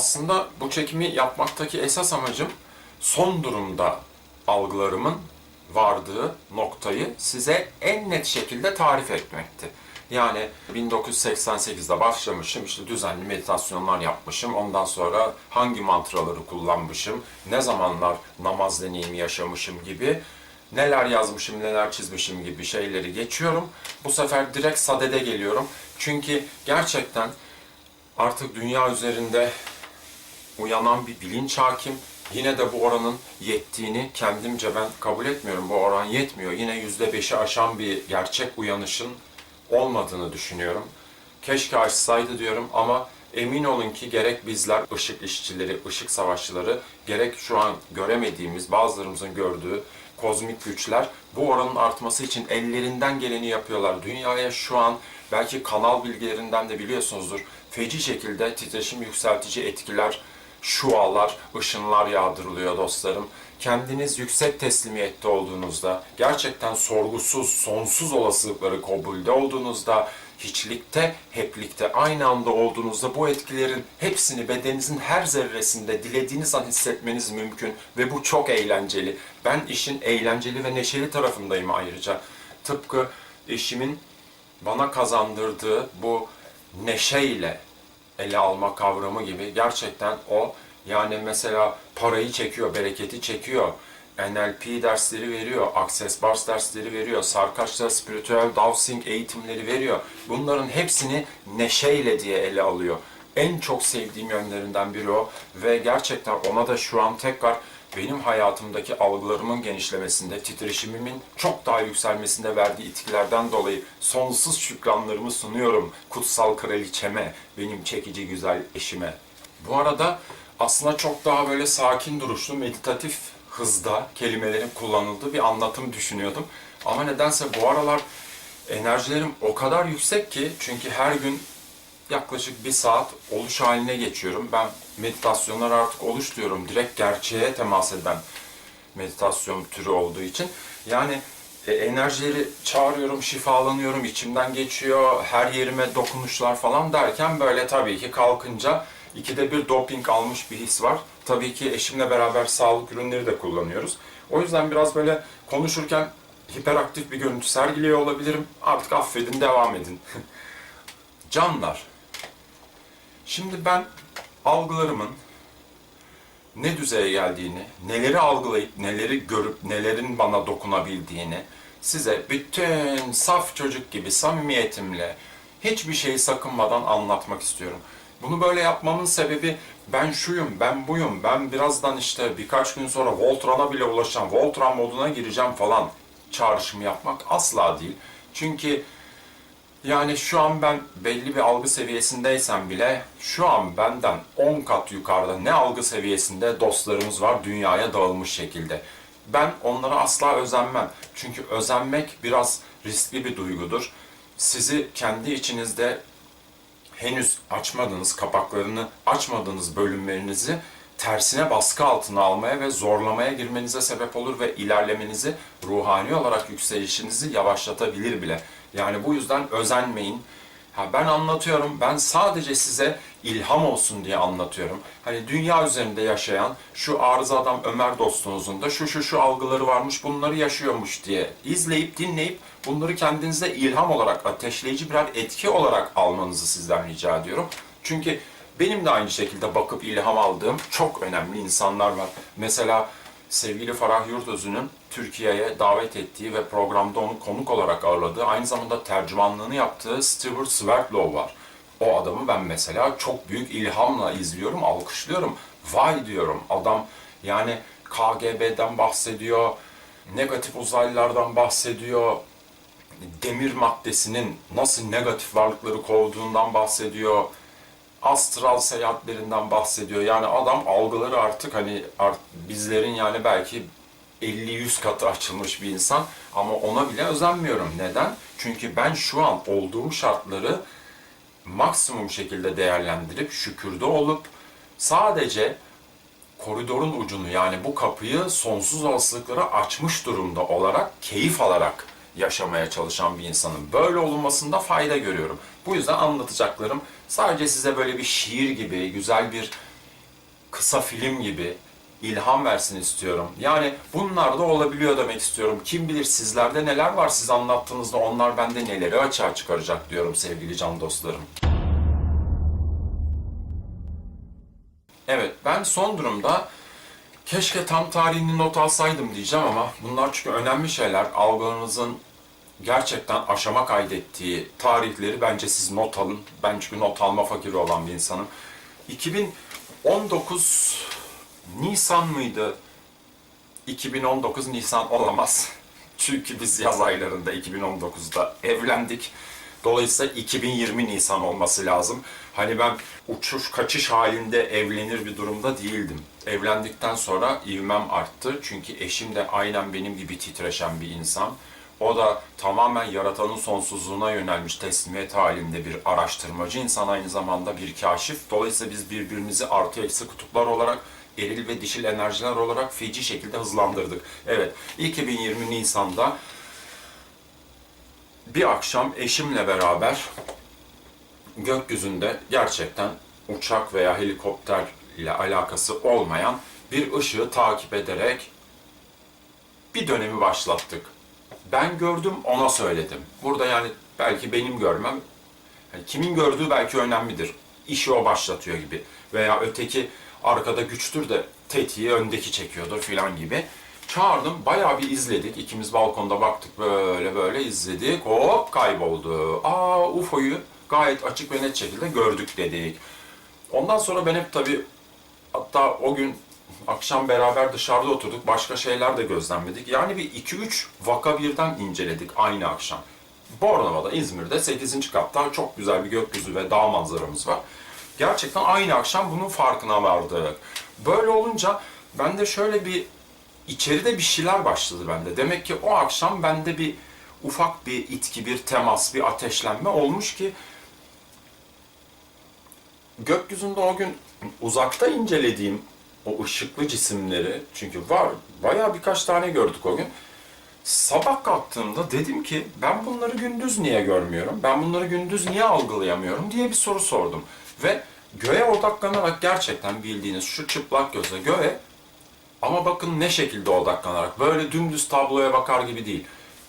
Aslında bu çekimi yapmaktaki esas amacım son durumda algılarımın vardığı noktayı size en net şekilde tarif etmekti. Yani 1988'de başlamışım, işte düzenli meditasyonlar yapmışım. Ondan sonra hangi mantraları kullanmışım, ne zamanlar namaz deneyimi yaşamışım gibi neler yazmışım, neler çizmişim gibi şeyleri geçiyorum. Bu sefer direkt sadede geliyorum. Çünkü gerçekten artık dünya üzerinde uyanan bir bilinç hakim. Yine de bu oranın yettiğini kendimce ben kabul etmiyorum. Bu oran yetmiyor. Yine yüzde beşi aşan bir gerçek uyanışın olmadığını düşünüyorum. Keşke aşsaydı diyorum ama emin olun ki gerek bizler ışık işçileri, ışık savaşçıları, gerek şu an göremediğimiz, bazılarımızın gördüğü kozmik güçler bu oranın artması için ellerinden geleni yapıyorlar. Dünyaya şu an belki kanal bilgilerinden de biliyorsunuzdur. Feci şekilde titreşim yükseltici etkiler, şualar, ışınlar yağdırılıyor dostlarım. Kendiniz yüksek teslimiyette olduğunuzda, gerçekten sorgusuz, sonsuz olasılıkları kabulde olduğunuzda, hiçlikte, heplikte aynı anda olduğunuzda bu etkilerin hepsini bedeninizin her zerresinde dilediğiniz an hissetmeniz mümkün ve bu çok eğlenceli. Ben işin eğlenceli ve neşeli tarafındayım ayrıca. Tıpkı eşimin bana kazandırdığı bu neşeyle ele alma kavramı gibi gerçekten o yani mesela parayı çekiyor, bereketi çekiyor. NLP dersleri veriyor, Access Bars dersleri veriyor, Sarkaç'ta spiritüel dowsing eğitimleri veriyor. Bunların hepsini neşeyle diye ele alıyor. En çok sevdiğim yönlerinden biri o ve gerçekten ona da şu an tekrar benim hayatımdaki algılarımın genişlemesinde, titreşimimin çok daha yükselmesinde verdiği etkilerden dolayı sonsuz şükranlarımı sunuyorum kutsal kraliçeme, benim çekici güzel eşime. Bu arada aslında çok daha böyle sakin duruşlu, meditatif hızda kelimelerin kullanıldığı bir anlatım düşünüyordum. Ama nedense bu aralar enerjilerim o kadar yüksek ki çünkü her gün yaklaşık bir saat oluş haline geçiyorum. Ben meditasyonlar artık oluş diyorum. Direkt gerçeğe temas eden meditasyon türü olduğu için. Yani e, enerjileri çağırıyorum, şifalanıyorum, içimden geçiyor, her yerime dokunuşlar falan derken böyle tabii ki kalkınca ikide bir doping almış bir his var. Tabii ki eşimle beraber sağlık ürünleri de kullanıyoruz. O yüzden biraz böyle konuşurken hiperaktif bir görüntü sergiliyor olabilirim. Artık affedin, devam edin. Canlar, Şimdi ben algılarımın ne düzeye geldiğini, neleri algılayıp, neleri görüp, nelerin bana dokunabildiğini size bütün saf çocuk gibi samimiyetimle hiçbir şeyi sakınmadan anlatmak istiyorum. Bunu böyle yapmamın sebebi ben şuyum, ben buyum, ben birazdan işte birkaç gün sonra Voltran'a bile ulaşacağım, Voltran moduna gireceğim falan çağrışımı yapmak asla değil. Çünkü yani şu an ben belli bir algı seviyesindeysem bile şu an benden 10 kat yukarıda ne algı seviyesinde dostlarımız var dünyaya dağılmış şekilde. Ben onlara asla özenmem. Çünkü özenmek biraz riskli bir duygudur. Sizi kendi içinizde henüz açmadığınız kapaklarını açmadığınız bölümlerinizi tersine baskı altına almaya ve zorlamaya girmenize sebep olur ve ilerlemenizi, ruhani olarak yükselişinizi yavaşlatabilir bile. Yani bu yüzden özenmeyin. Ha ben anlatıyorum, ben sadece size ilham olsun diye anlatıyorum. Hani dünya üzerinde yaşayan şu arıza adam Ömer dostunuzun da şu şu şu algıları varmış, bunları yaşıyormuş diye izleyip dinleyip bunları kendinize ilham olarak, ateşleyici birer etki olarak almanızı sizden rica ediyorum. Çünkü benim de aynı şekilde bakıp ilham aldığım çok önemli insanlar var. Mesela sevgili Farah Yurtözü'nün Türkiye'ye davet ettiği ve programda onu konuk olarak ağırladığı, aynı zamanda tercümanlığını yaptığı Stewart Swertlow var. O adamı ben mesela çok büyük ilhamla izliyorum, alkışlıyorum. Vay diyorum adam yani KGB'den bahsediyor, negatif uzaylılardan bahsediyor, demir maddesinin nasıl negatif varlıkları kovduğundan bahsediyor, astral seyahatlerinden bahsediyor. Yani adam algıları artık hani art, bizlerin yani belki 50-100 katı açılmış bir insan ama ona bile özenmiyorum. Neden? Çünkü ben şu an olduğum şartları maksimum şekilde değerlendirip şükürde olup sadece koridorun ucunu yani bu kapıyı sonsuz olasılıklara açmış durumda olarak keyif alarak yaşamaya çalışan bir insanım. Böyle olunmasında fayda görüyorum. Bu yüzden anlatacaklarım sadece size böyle bir şiir gibi, güzel bir kısa film gibi ilham versin istiyorum. Yani bunlar da olabiliyor demek istiyorum. Kim bilir sizlerde neler var siz anlattığınızda onlar bende neleri açığa çıkaracak diyorum sevgili can dostlarım. Evet ben son durumda keşke tam tarihini not alsaydım diyeceğim ama bunlar çünkü önemli şeyler. Algılarınızın gerçekten aşama kaydettiği tarihleri bence siz not alın. Ben çünkü not alma fakiri olan bir insanım. 2019 Nisan mıydı? 2019 Nisan olamaz. Çünkü biz yaz aylarında 2019'da evlendik. Dolayısıyla 2020 Nisan olması lazım. Hani ben uçuş kaçış halinde evlenir bir durumda değildim. Evlendikten sonra ivmem arttı. Çünkü eşim de aynen benim gibi titreşen bir insan. O da tamamen yaratanın sonsuzluğuna yönelmiş teslimiyet halinde bir araştırmacı insan aynı zamanda bir kaşif. Dolayısıyla biz birbirimizi artı eksi kutuplar olarak eril ve dişil enerjiler olarak feci şekilde hızlandırdık. Evet, 2020 Nisan'da bir akşam eşimle beraber gökyüzünde gerçekten uçak veya helikopter ile alakası olmayan bir ışığı takip ederek bir dönemi başlattık. Ben gördüm, ona söyledim. Burada yani belki benim görmem, yani kimin gördüğü belki önemlidir. İşi o başlatıyor gibi. Veya öteki arkada güçtür de tetiği öndeki çekiyordur filan gibi. Çağırdım, bayağı bir izledik. İkimiz balkonda baktık böyle böyle izledik. Hop kayboldu. Aa UFO'yu gayet açık ve net şekilde gördük dedik. Ondan sonra ben hep tabii hatta o gün akşam beraber dışarıda oturduk. Başka şeyler de gözlemledik. Yani bir 2-3 vaka birden inceledik aynı akşam. Bornova'da, İzmir'de 8. katta çok güzel bir gökyüzü ve dağ manzaramız var. Gerçekten aynı akşam bunun farkına vardık. Böyle olunca bende şöyle bir içeride bir şeyler başladı bende. Demek ki o akşam bende bir ufak bir itki, bir temas, bir ateşlenme olmuş ki gökyüzünde o gün uzakta incelediğim o ışıklı cisimleri çünkü var bayağı birkaç tane gördük o gün. Sabah kalktığımda dedim ki ben bunları gündüz niye görmüyorum? Ben bunları gündüz niye algılayamıyorum diye bir soru sordum. Ve göğe odaklanarak gerçekten bildiğiniz şu çıplak gözle göğe ama bakın ne şekilde odaklanarak böyle dümdüz tabloya bakar gibi değil.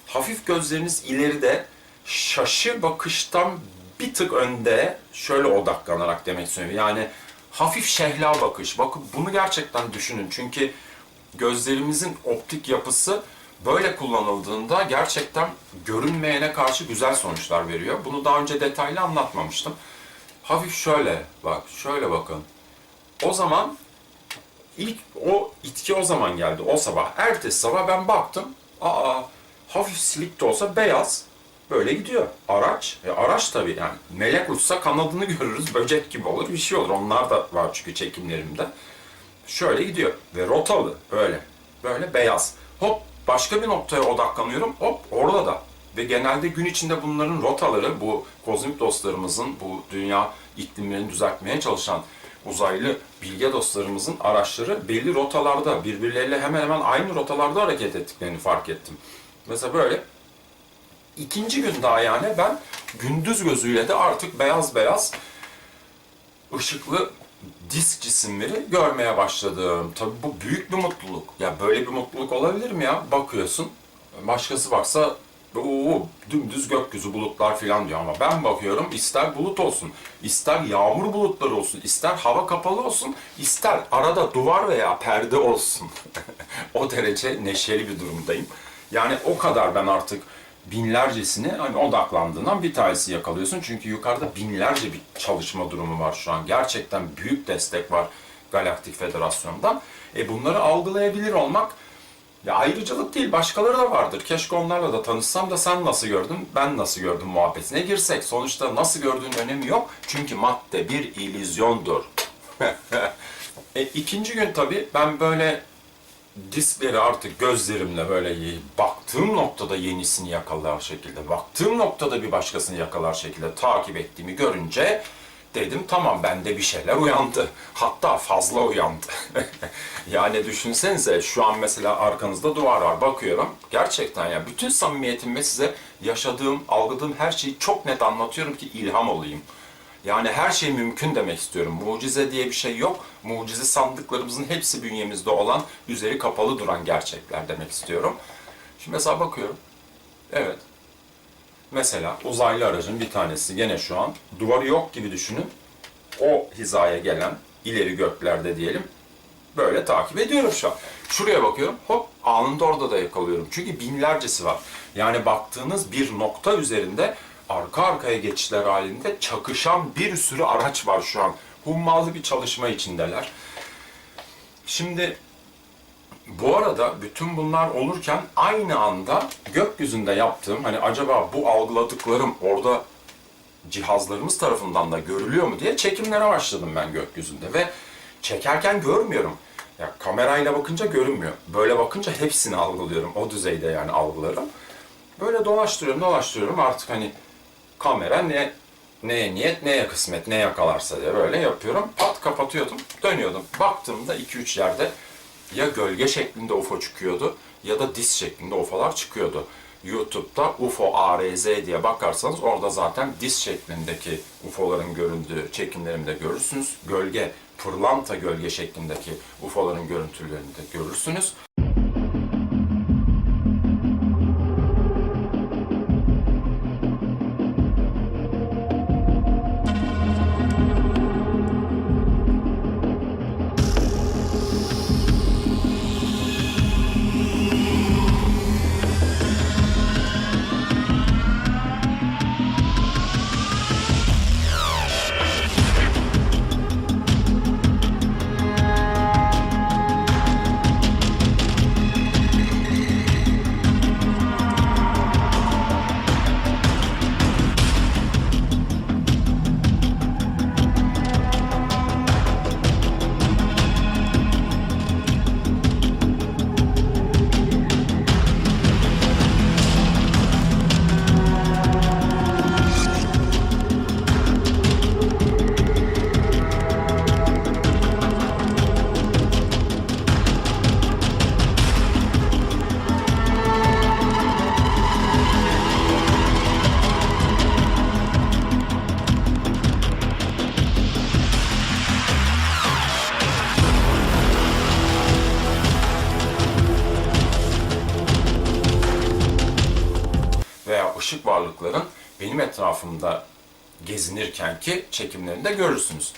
Hafif gözleriniz ileride şaşı bakıştan bir tık önde şöyle odaklanarak demek istiyorum. Yani hafif şehla bakış. Bakın bunu gerçekten düşünün. Çünkü gözlerimizin optik yapısı böyle kullanıldığında gerçekten görünmeyene karşı güzel sonuçlar veriyor. Bunu daha önce detaylı anlatmamıştım. Hafif şöyle bak, şöyle bakın. O zaman ilk o itki o zaman geldi o sabah. Ertesi sabah ben baktım. Aa hafif silik de olsa beyaz böyle gidiyor. Araç, e araç tabii yani melek uçsa kanadını görürüz, böcek gibi olur, bir şey olur. Onlar da var çünkü çekimlerimde. Şöyle gidiyor ve rotalı böyle, böyle beyaz. Hop başka bir noktaya odaklanıyorum, hop orada da. Ve genelde gün içinde bunların rotaları, bu kozmik dostlarımızın, bu dünya iklimlerini düzeltmeye çalışan uzaylı bilge dostlarımızın araçları belli rotalarda, birbirleriyle hemen hemen aynı rotalarda hareket ettiklerini fark ettim. Mesela böyle İkinci gün daha yani ben gündüz gözüyle de artık beyaz beyaz ışıklı disk cisimleri görmeye başladım. Tabii bu büyük bir mutluluk. Ya böyle bir mutluluk olabilir mi ya? Bakıyorsun, başkası baksa o dümdüz gökyüzü bulutlar falan diyor ama ben bakıyorum ister bulut olsun, ister yağmur bulutları olsun, ister hava kapalı olsun, ister arada duvar veya perde olsun. o derece neşeli bir durumdayım. Yani o kadar ben artık binlercesine hani odaklandığından bir tanesi yakalıyorsun. Çünkü yukarıda binlerce bir çalışma durumu var şu an. Gerçekten büyük destek var Galaktik Federasyon'dan. E bunları algılayabilir olmak ya ayrıcalık değil, başkaları da vardır. Keşke onlarla da tanışsam da sen nasıl gördün, ben nasıl gördüm muhabbetine girsek. Sonuçta nasıl gördüğün önemi yok. Çünkü madde bir illüzyondur. e, ikinci gün tabii ben böyle diskleri artık gözlerimle böyle baktığım noktada yenisini yakalar şekilde, baktığım noktada bir başkasını yakalar şekilde takip ettiğimi görünce dedim tamam bende bir şeyler uyandı. Hatta fazla uyandı. yani düşünsenize şu an mesela arkanızda duvar var bakıyorum. Gerçekten ya bütün samimiyetimle size yaşadığım, algıladığım her şeyi çok net anlatıyorum ki ilham olayım. Yani her şey mümkün demek istiyorum. Mucize diye bir şey yok. Mucize sandıklarımızın hepsi bünyemizde olan, üzeri kapalı duran gerçekler demek istiyorum. Şimdi mesela bakıyorum. Evet. Mesela uzaylı aracın bir tanesi gene şu an duvarı yok gibi düşünün. O hizaya gelen ileri göklerde diyelim. Böyle takip ediyorum şu an. Şuraya bakıyorum hop anında orada da yakalıyorum. Çünkü binlercesi var. Yani baktığınız bir nokta üzerinde arka arkaya geçişler halinde çakışan bir sürü araç var şu an. Hummalı bir çalışma içindeler. Şimdi bu arada bütün bunlar olurken aynı anda gökyüzünde yaptığım hani acaba bu algıladıklarım orada cihazlarımız tarafından da görülüyor mu diye çekimlere başladım ben gökyüzünde ve çekerken görmüyorum. Ya kamerayla bakınca görünmüyor. Böyle bakınca hepsini algılıyorum. O düzeyde yani algılarım. Böyle dolaştırıyorum, dolaştırıyorum. Artık hani kamera ne neye niyet, neye kısmet, ne yakalarsa diye böyle yapıyorum. Pat kapatıyordum, dönüyordum. Baktığımda 2-3 yerde ya gölge şeklinde UFO çıkıyordu ya da disk şeklinde UFO'lar çıkıyordu. YouTube'da UFO ARZ diye bakarsanız orada zaten disk şeklindeki UFO'ların göründüğü çekimlerimi de görürsünüz. Gölge, pırlanta gölge şeklindeki UFO'ların görüntülerini de görürsünüz. Gezinirken ki çekimlerini de görürsünüz.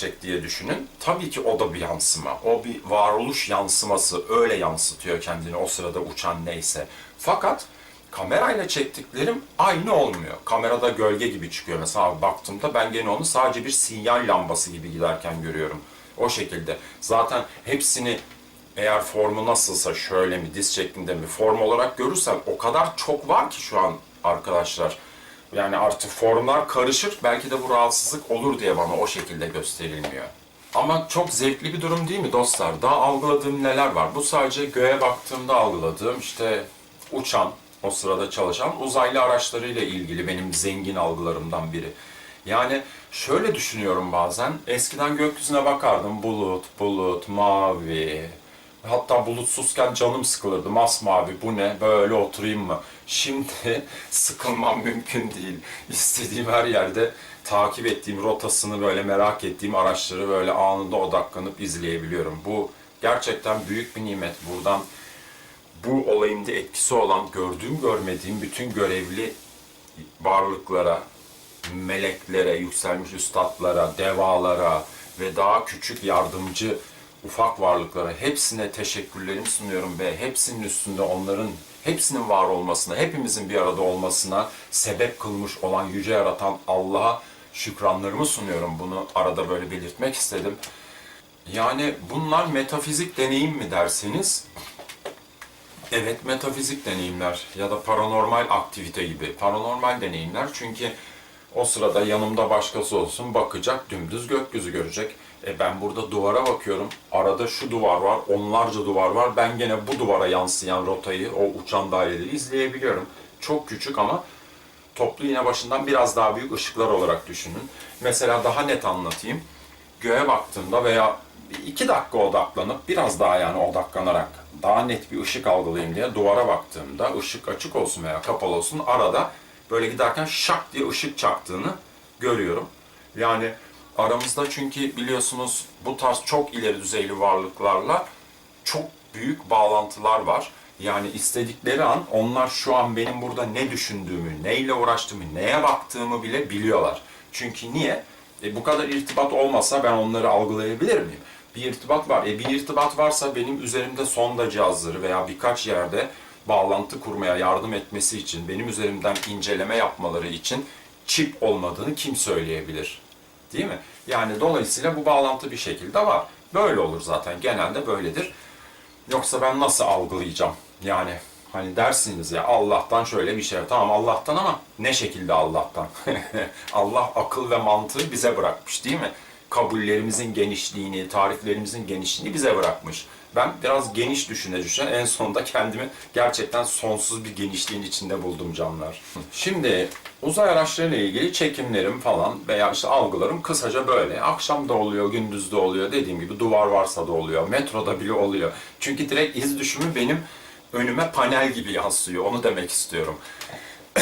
Gerçek diye düşünün. Tabii ki o da bir yansıma. O bir varoluş yansıması. Öyle yansıtıyor kendini o sırada uçan neyse. Fakat kamerayla çektiklerim aynı olmuyor. Kamerada gölge gibi çıkıyor. Mesela baktığımda ben gene onu sadece bir sinyal lambası gibi giderken görüyorum. O şekilde. Zaten hepsini eğer formu nasılsa şöyle mi, diz şeklinde mi form olarak görürsem o kadar çok var ki şu an arkadaşlar. Yani artık formlar karışır. Belki de bu rahatsızlık olur diye bana o şekilde gösterilmiyor. Ama çok zevkli bir durum değil mi dostlar? Daha algıladığım neler var? Bu sadece göğe baktığımda algıladığım işte uçan, o sırada çalışan uzaylı araçlarıyla ilgili benim zengin algılarımdan biri. Yani şöyle düşünüyorum bazen. Eskiden gökyüzüne bakardım. Bulut, bulut, mavi. Hatta bulutsuzken canım sıkılırdı. Masmavi bu ne? Böyle oturayım mı? Şimdi sıkılmam mümkün değil. İstediğim her yerde takip ettiğim rotasını böyle merak ettiğim araçları böyle anında odaklanıp izleyebiliyorum. Bu gerçekten büyük bir nimet. Buradan bu olayımda etkisi olan gördüğüm görmediğim bütün görevli varlıklara, meleklere, yükselmiş üstadlara, devalara ve daha küçük yardımcı ufak varlıklara hepsine teşekkürlerimi sunuyorum ve hepsinin üstünde onların hepsinin var olmasına, hepimizin bir arada olmasına sebep kılmış olan yüce yaratan Allah'a şükranlarımı sunuyorum. Bunu arada böyle belirtmek istedim. Yani bunlar metafizik deneyim mi derseniz Evet, metafizik deneyimler ya da paranormal aktivite gibi paranormal deneyimler çünkü o sırada yanımda başkası olsun bakacak dümdüz gökyüzü görecek. E ben burada duvara bakıyorum. Arada şu duvar var, onlarca duvar var. Ben gene bu duvara yansıyan rotayı, o uçan daireleri izleyebiliyorum. Çok küçük ama toplu iğne başından biraz daha büyük ışıklar olarak düşünün. Mesela daha net anlatayım. Göğe baktığımda veya iki dakika odaklanıp biraz daha yani odaklanarak daha net bir ışık algılayayım diye duvara baktığımda ışık açık olsun veya kapalı olsun arada böyle giderken şak diye ışık çaktığını görüyorum. Yani aramızda çünkü biliyorsunuz bu tarz çok ileri düzeyli varlıklarla çok büyük bağlantılar var. Yani istedikleri an onlar şu an benim burada ne düşündüğümü, neyle uğraştığımı, neye baktığımı bile biliyorlar. Çünkü niye? E, bu kadar irtibat olmasa ben onları algılayabilir miyim? Bir irtibat var. E, bir irtibat varsa benim üzerimde sonda cihazları veya birkaç yerde bağlantı kurmaya yardım etmesi için, benim üzerimden inceleme yapmaları için çip olmadığını kim söyleyebilir? Değil mi? Yani dolayısıyla bu bağlantı bir şekilde var. Böyle olur zaten. Genelde böyledir. Yoksa ben nasıl algılayacağım? Yani hani dersiniz ya Allah'tan şöyle bir şey. Tamam Allah'tan ama ne şekilde Allah'tan? Allah akıl ve mantığı bize bırakmış değil mi? Kabullerimizin genişliğini, tariflerimizin genişliğini bize bırakmış. Ben biraz geniş düşüne düşüne en sonunda kendimi gerçekten sonsuz bir genişliğin içinde buldum canlar. Şimdi uzay araçlarıyla ilgili çekimlerim falan veya işte algılarım kısaca böyle. Akşam da oluyor, gündüz de oluyor. Dediğim gibi duvar varsa da oluyor, metroda bile oluyor. Çünkü direkt iz düşümü benim önüme panel gibi yansıyor. Onu demek istiyorum.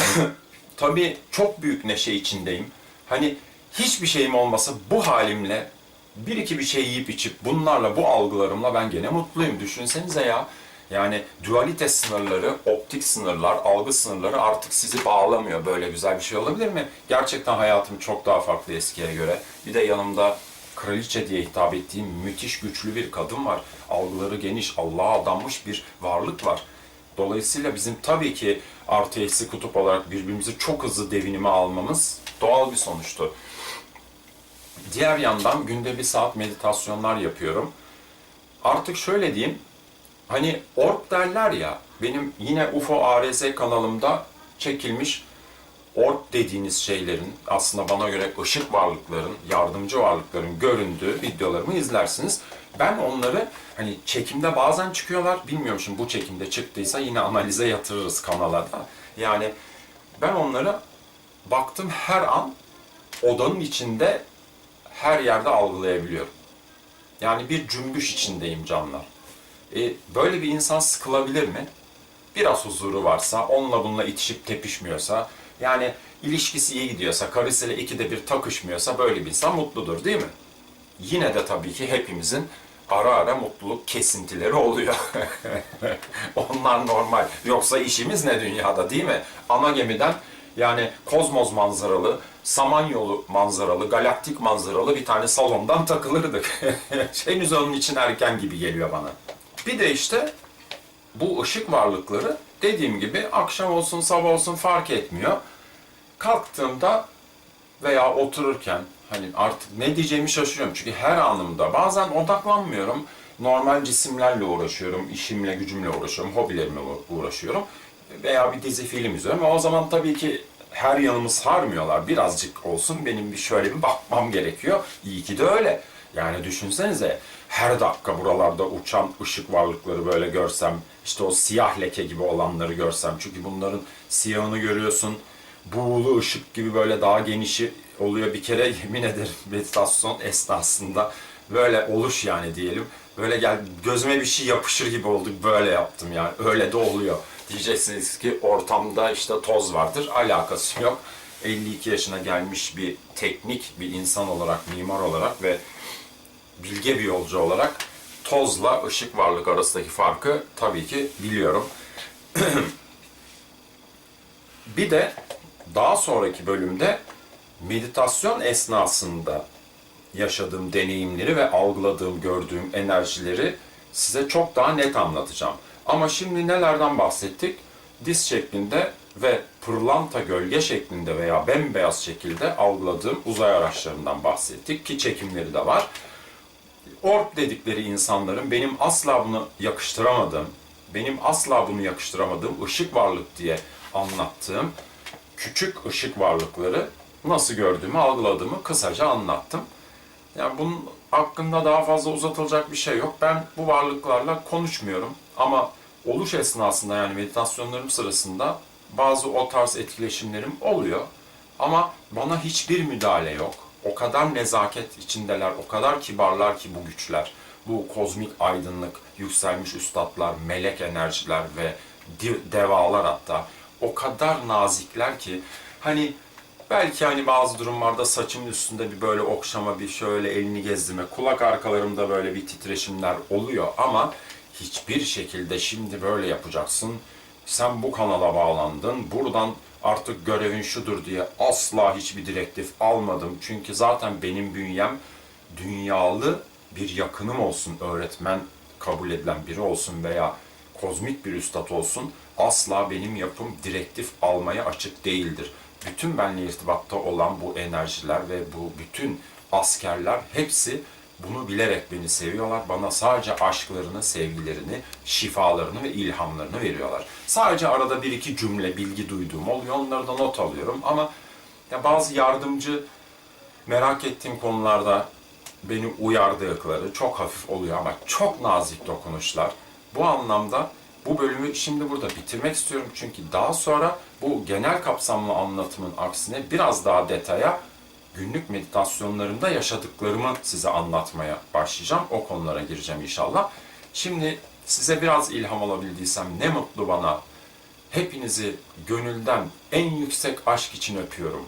Tabii çok büyük neşe içindeyim. Hani hiçbir şeyim olmasa bu halimle bir iki bir şey yiyip içip bunlarla bu algılarımla ben gene mutluyum. Düşünsenize ya. Yani dualite sınırları, optik sınırlar, algı sınırları artık sizi bağlamıyor. Böyle güzel bir şey olabilir mi? Gerçekten hayatım çok daha farklı eskiye göre. Bir de yanımda kraliçe diye hitap ettiğim müthiş güçlü bir kadın var. Algıları geniş, Allah'a adanmış bir varlık var. Dolayısıyla bizim tabii ki artı eksi kutup olarak birbirimizi çok hızlı devinime almamız doğal bir sonuçtu. Diğer yandan günde bir saat meditasyonlar yapıyorum. Artık şöyle diyeyim, hani orb derler ya, benim yine UFO ARZ kanalımda çekilmiş orb dediğiniz şeylerin aslında bana göre ışık varlıkların, yardımcı varlıkların göründüğü videolarımı izlersiniz. Ben onları hani çekimde bazen çıkıyorlar. Bilmiyorum şimdi bu çekimde çıktıysa yine analize yatırırız kanala da. Yani ben onları baktım her an odanın içinde her yerde algılayabiliyorum. Yani bir cümbüş içindeyim canlar. E, böyle bir insan sıkılabilir mi? Biraz huzuru varsa, onunla bununla itişip tepişmiyorsa, yani ilişkisi iyi gidiyorsa, karısıyla ikide bir takışmıyorsa böyle bir insan mutludur değil mi? Yine de tabii ki hepimizin ara ara mutluluk kesintileri oluyor. Onlar normal. Yoksa işimiz ne dünyada değil mi? Ana gemiden yani kozmos manzaralı, samanyolu manzaralı, galaktik manzaralı bir tane salondan takılırdık. Henüz onun için erken gibi geliyor bana. Bir de işte bu ışık varlıkları dediğim gibi akşam olsun sabah olsun fark etmiyor. Kalktığımda veya otururken hani artık ne diyeceğimi şaşırıyorum. Çünkü her anımda bazen odaklanmıyorum. Normal cisimlerle uğraşıyorum, işimle, gücümle uğraşıyorum, hobilerimle uğraşıyorum. Veya bir dizi film izliyorum. Ama o zaman tabii ki her yanımı sarmıyorlar. Birazcık olsun benim bir şöyle bir bakmam gerekiyor. İyi ki de öyle. Yani düşünsenize her dakika buralarda uçan ışık varlıkları böyle görsem, işte o siyah leke gibi olanları görsem. Çünkü bunların siyahını görüyorsun, buğulu ışık gibi böyle daha genişi oluyor. Bir kere yemin ederim meditasyon esnasında böyle oluş yani diyelim. Böyle gel gözüme bir şey yapışır gibi oldu böyle yaptım yani öyle de oluyor. Diyeceksiniz ki ortamda işte toz vardır alakası yok. 52 yaşına gelmiş bir teknik bir insan olarak, mimar olarak ve bilge bir yolcu olarak tozla ışık varlık arasındaki farkı tabii ki biliyorum. bir de daha sonraki bölümde meditasyon esnasında yaşadığım deneyimleri ve algıladığım, gördüğüm enerjileri size çok daha net anlatacağım. Ama şimdi nelerden bahsettik? Diz şeklinde ve pırlanta gölge şeklinde veya bembeyaz şekilde algıladığım uzay araçlarından bahsettik ki çekimleri de var. Orb dedikleri insanların benim asla bunu yakıştıramadığım, benim asla bunu yakıştıramadığım ışık varlık diye anlattığım küçük ışık varlıkları nasıl gördüğümü, algıladığımı kısaca anlattım. Yani bunun hakkında daha fazla uzatılacak bir şey yok. Ben bu varlıklarla konuşmuyorum ama oluş esnasında yani meditasyonlarım sırasında bazı o tarz etkileşimlerim oluyor. Ama bana hiçbir müdahale yok. O kadar nezaket içindeler, o kadar kibarlar ki bu güçler. Bu kozmik aydınlık, yükselmiş üstadlar, melek enerjiler ve devalar hatta o kadar nazikler ki hani belki hani bazı durumlarda saçımın üstünde bir böyle okşama, bir şöyle elini gezdirme, kulak arkalarımda böyle bir titreşimler oluyor ama hiçbir şekilde şimdi böyle yapacaksın. Sen bu kanala bağlandın. Buradan artık görevin şudur diye asla hiçbir direktif almadım. Çünkü zaten benim bünyem dünyalı bir yakınım olsun, öğretmen kabul edilen biri olsun veya kozmik bir üstad olsun asla benim yapım direktif almaya açık değildir. Bütün benle irtibatta olan bu enerjiler ve bu bütün askerler hepsi bunu bilerek beni seviyorlar. Bana sadece aşklarını, sevgilerini, şifalarını ve ilhamlarını veriyorlar. Sadece arada bir iki cümle bilgi duyduğum oluyor. Onları da not alıyorum ama ya bazı yardımcı merak ettiğim konularda beni uyardıkları çok hafif oluyor ama çok nazik dokunuşlar. Bu anlamda bu bölümü şimdi burada bitirmek istiyorum çünkü daha sonra bu genel kapsamlı anlatımın aksine biraz daha detaya günlük meditasyonlarımda yaşadıklarımı size anlatmaya başlayacağım. O konulara gireceğim inşallah. Şimdi size biraz ilham alabildiysem ne mutlu bana. Hepinizi gönülden en yüksek aşk için öpüyorum.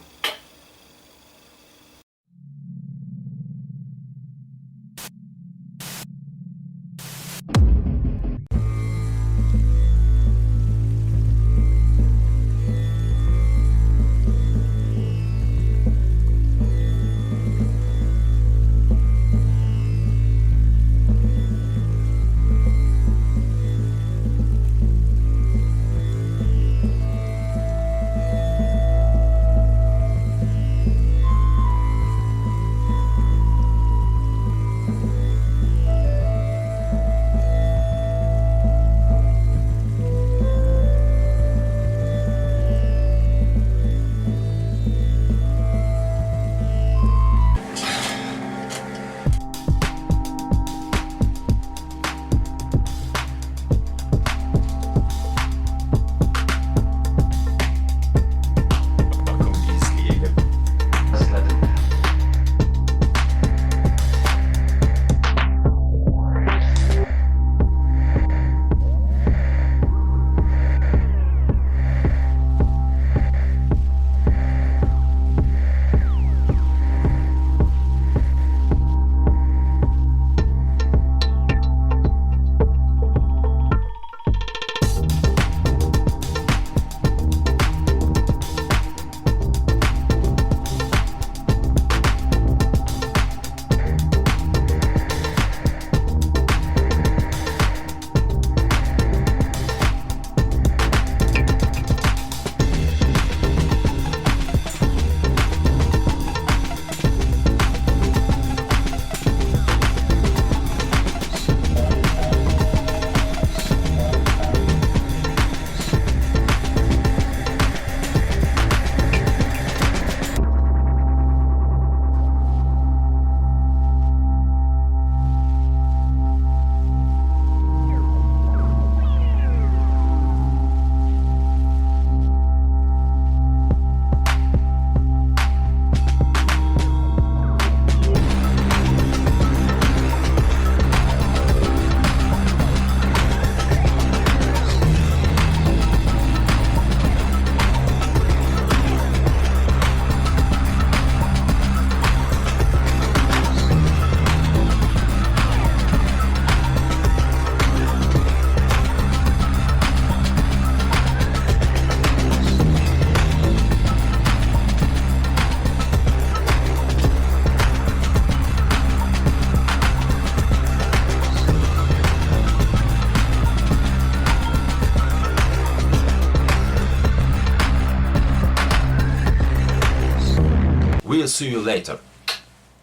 See you later.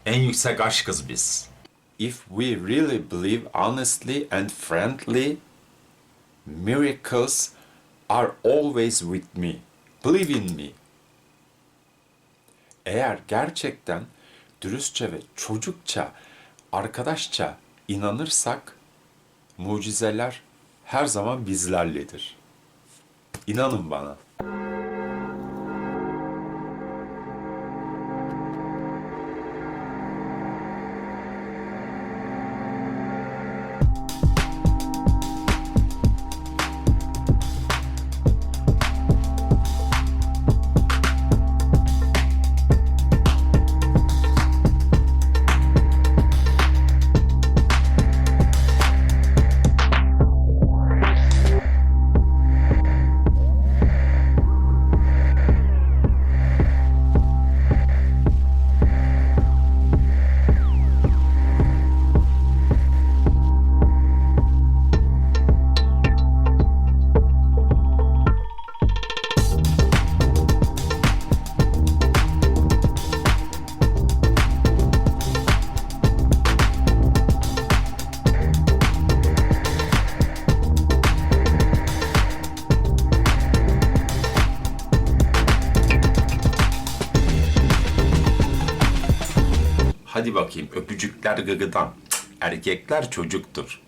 En yüksek aşkız biz. If we really believe honestly and friendly, miracles are always with me. Believe in me. Eğer gerçekten dürüstçe ve çocukça, arkadaşça inanırsak, mucizeler her zaman bizlerledir. İnanın bana. Hadi bakayım öpücükler gıgıdan. Cık, Erkekler çocuktur.